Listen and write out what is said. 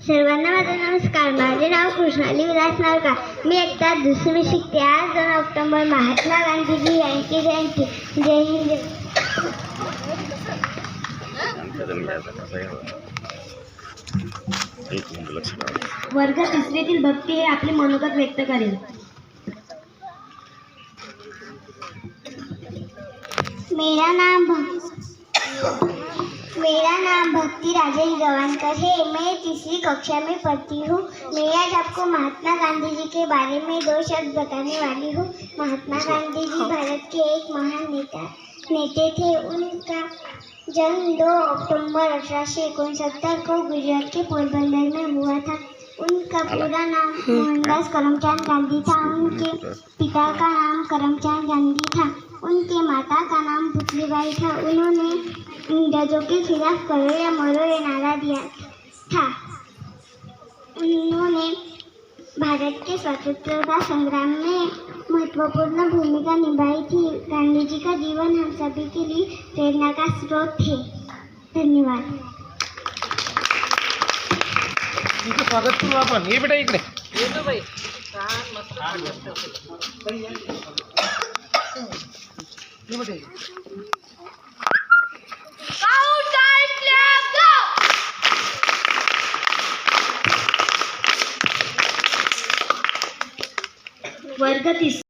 सर्वांना माझा नमस्कार. माझे नाव कृष्णाली विलास नावकर मी एकदा दुसरी शिकते. आज दोन ऑक्टोबर. महात्मा गांधीजी यांची जयंती. जय हिंद. वर्ग तिसरीतील भक्ती हे आपले मनोगत व्यक्त करेल. मेरा नाम भ- मेरा नाम भक्ति राजेश गवानकर है। मैं तीसरी कक्षा में पढ़ती हूँ। मैं आज आपको महात्मा गांधी जी के बारे में दो शब्द बताने वाली हूँ। महात्मा गांधी जी भारत के एक महान नेता नेता थे। उनका जन्म 2 अक्टूबर अठारह को गुजरात के पोरबंदर में हुआ था। उनका पूरा नाम मोहनदास करमचंद गांधी था। उनके पिता का नाम करमचंद गांधी था। उनके माता का नाम पुतलीबाई था। उन्होंने अंग्रेज़ों के खिलाफ करो या मरो ये नारा दिया था। उन्होंने भारत के स्वतंत्रता संग्राम में महत्वपूर्ण भूमिका निभाई थी। गांधी जी का जीवन हम सभी के लिए प्रेरणा का स्रोत थे। धन्यवाद। स्वागत करू आपण ये बेटा इकडे। ये बेटा इकडे. वर्ग तीस